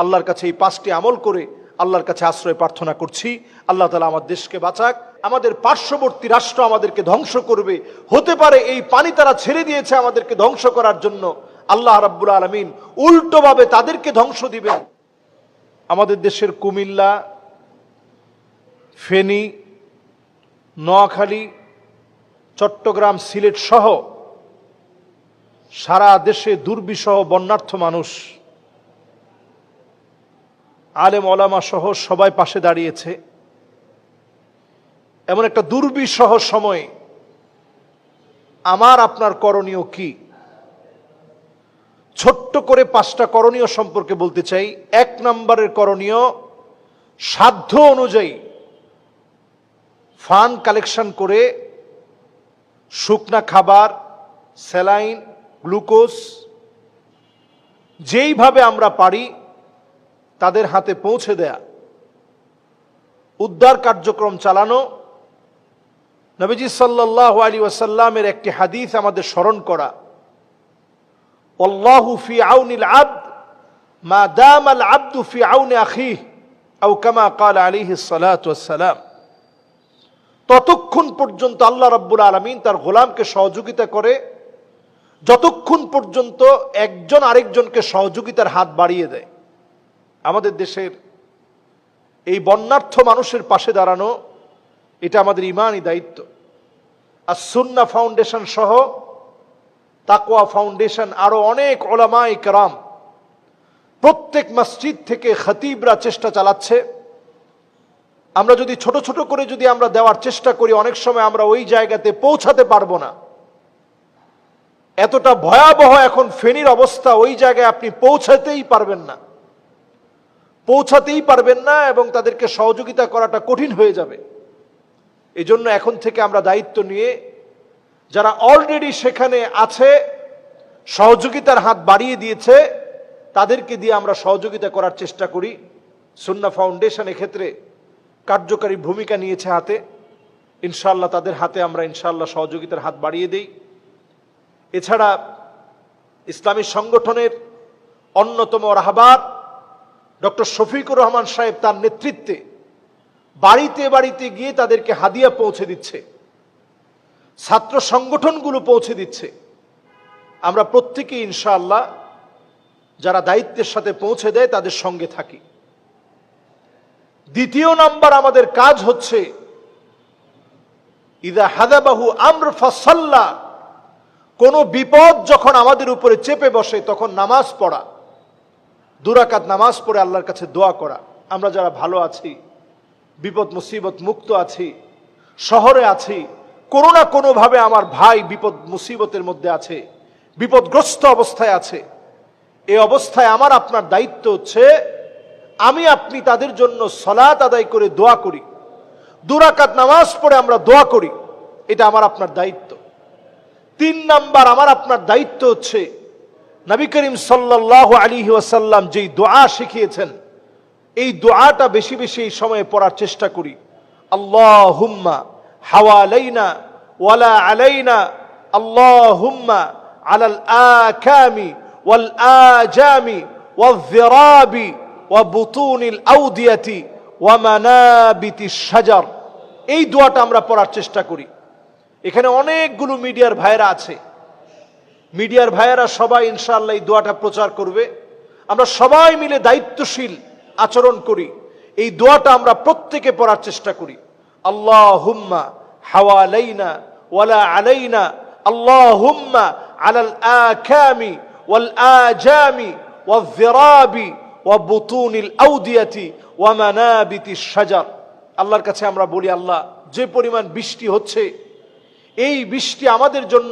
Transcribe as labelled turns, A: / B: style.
A: আল্লাহর কাছে এই পাঁচটি আমল করে আল্লাহর কাছে আশ্রয় প্রার্থনা করছি। আল্লাহ তালা আমার দেশকে বাঁচাক, আমাদের পার্শ্ববর্তী রাষ্ট্র আমাদেরকে ধ্বংস করবে। হতে পারে এই পানি তারা ছেড়ে দিয়েছে আমাদেরকে ধ্বংস করার জন্য। আল্লাহ রাব্বুল আলমিন উল্টোভাবে তাদেরকে ধ্বংস দিবেন। আমাদের দেশের কুমিল্লা, ফেনী, নোয়াখালী, চট্টগ্রাম, সিলেট সহ সারা দেশে দুর্বিষহ বন্যার্থ মানুষ আলেম ওলামা সহ সবাই পাশে দাঁড়িয়েছে। এমন একটা দুর্বিষহ সময়ে। আমার, আপনার করণীয় কি? ছোট্ট করে পাঁচটা করণীয় সম্পর্কে বলতে চাই। এক নম্বরের করণীয়, সাধ্য অনুযায়ী ফান কালেকশন করে শুকনা খাবার, স্যালাইন, গ্লুকোজ, যেইভাবে আমরা পারি তাদের হাতে পৌঁছে দেয়া। উদ্ধার কার্যক্রম চালানো। নবীজি সাল্লাহ আলী ওয়াসাল্লামের একটি হাদিস আমাদের স্মরণ করা। ফি আউনিল আব্দ, মা দাম আল আব্দু ফি আউনে আখিহ আউ কামা কাল ততক্ষণ পর্যন্ত আল্লাহ রাব্বুল আলমিন তার গোলামকে সহযোগিতা করে, যতক্ষণ পর্যন্ত একজন আরেকজনকে সহযোগিতার হাত বাড়িয়ে দেয়। আমাদের দেশের এই বন্যার্থ মানুষের পাশে দাঁড়ানো, এটা আমাদের ইমানই দায়িত্ব। আর সুন্না ফাউন্ডেশন সহ তাকোয়া ফাউন্ডেশন আরও অনেক ওলামা ইকরাম প্রত্যেক মসজিদ থেকে খতিবরা চেষ্টা চালাচ্ছে। আমরা যদি ছোট ছোট করে যদি আমরা দেওয়ার চেষ্টা করি, অনেক সময় আমরা ওই জায়গাতে পৌঁছাতে পারব না। এতটা ভয়াবহ এখন ফেনীর অবস্থা, ওই জায়গায় আপনি পৌঁছাতেই পারবেন না। পৌঁছাতেই পারবেন না এবং তাদেরকে সহযোগিতা করাটা কঠিন হয়ে যাবে। এই জন্য এখন থেকে আমরা দায়িত্ব নিয়ে, যারা অলরেডি সেখানে আছে, সহযোগিতার হাত বাড়িয়ে দিয়েছে, তাদেরকে দিয়ে আমরা সহযোগিতা করার চেষ্টা করি। সুন্না ফাউন্ডেশন ক্ষেত্রে কার্যকারী ভূমিকা নিয়েছে হাতে। ইনশাল্লাহ তাদের হাতে আমরা ইনশাল্লাহ সহযোগিতার হাত বাড়িয়ে দেই। এছাড়া ইসলামী সংগঠনের অন্যতম রাহবার ডক্টর শফিকুর রহমান সাহেব তার নেতৃত্বে বাড়িতে বাড়িতে গিয়ে তাদেরকে হাদিয়া পৌঁছে দিচ্ছে, ছাত্র সংগঠনগুলো পৌঁছে দিচ্ছে। আমরা প্রত্যেকে ইনশাআল্লাহ যারা দায়িত্বের সাথে পৌঁছে দেয় তাদের সঙ্গে থাকি। দ্বিতীয় নাম্বার আমাদের কাজ হচ্ছে, ইদা হাদাবাহু আমর ফাসাল্লা, কোনো বিপদ যখন আমাদের উপরে চেপে বসে তখন নামাজ পড়া। দুরাকাত নামাজ পড়ে আল্লাহর কাছে দোয়া করা। আমরা যারা ভালো আছি, বিপদ, মুসিবত মুক্ত আছি, শহরে আছি, কোনো না কোনোভাবে আমার ভাই বিপদ, মুসিবতের মধ্যে আছে, বিপদগ্রস্ত অবস্থায় আছে এই অবস্থায় আমার আপনার দায়িত্ব হচ্ছে, আমি আপনি তাদের জন্য সলাত আদায় করে দোয়া করি। দুরাকাত নামাজ পড়ে আমরা দোয়া করি, এটা আমার আপনার দায়িত্ব। তিন নাম্বার, আমার আপনার দায়িত্ব হচ্ছে নবী করিম সাল্লাহ আলী ওয়াসাল্লাম যেই দোয়া শিখিয়েছেন, এই দোয়াটা বেশি বেশি এই সময়ে পড়ার চেষ্টা করি। আল্লাহ হুম্মা হাওয়া আলাইনা ওয়ালা আলাইনা আল্লাহ হুম্মা আলাল আকামি ওয়াল আজামি ওয়াজ্জিরাবি ওয়াবুতুনিল আউদিয়াতি ওয়ামানাবিতি সাজার এই দোয়াটা আমরা পড়ার চেষ্টা করি। এখানে অনেকগুলো মিডিয়ার ভাইরা আছে। মিডিয়ার ভাইয়েরা সবাই ইনশাআল্লাহ এই দোয়াটা প্রচার করবে। আমরা সবাই মিলে দায়িত্বশীল আচরণ করি। এই দোয়াটা আমরা প্রত্যেকে পড়ার চেষ্টা করি। আল্লাহ হুম্মা হাওয়া আলাইনা ওয়ালা আলাইনা আল্লাহ হুম্মা আলাল আকামি ওয়াল আজামি ওয়াল ওয়াবুতুনিল আউদিয়াতি ওয়া ওয়ামানাবিতি সাজার আল্লাহর কাছে আমরা বলি, আল্লাহ, যে পরিমাণ বৃষ্টি হচ্ছে, এই বৃষ্টি আমাদের জন্য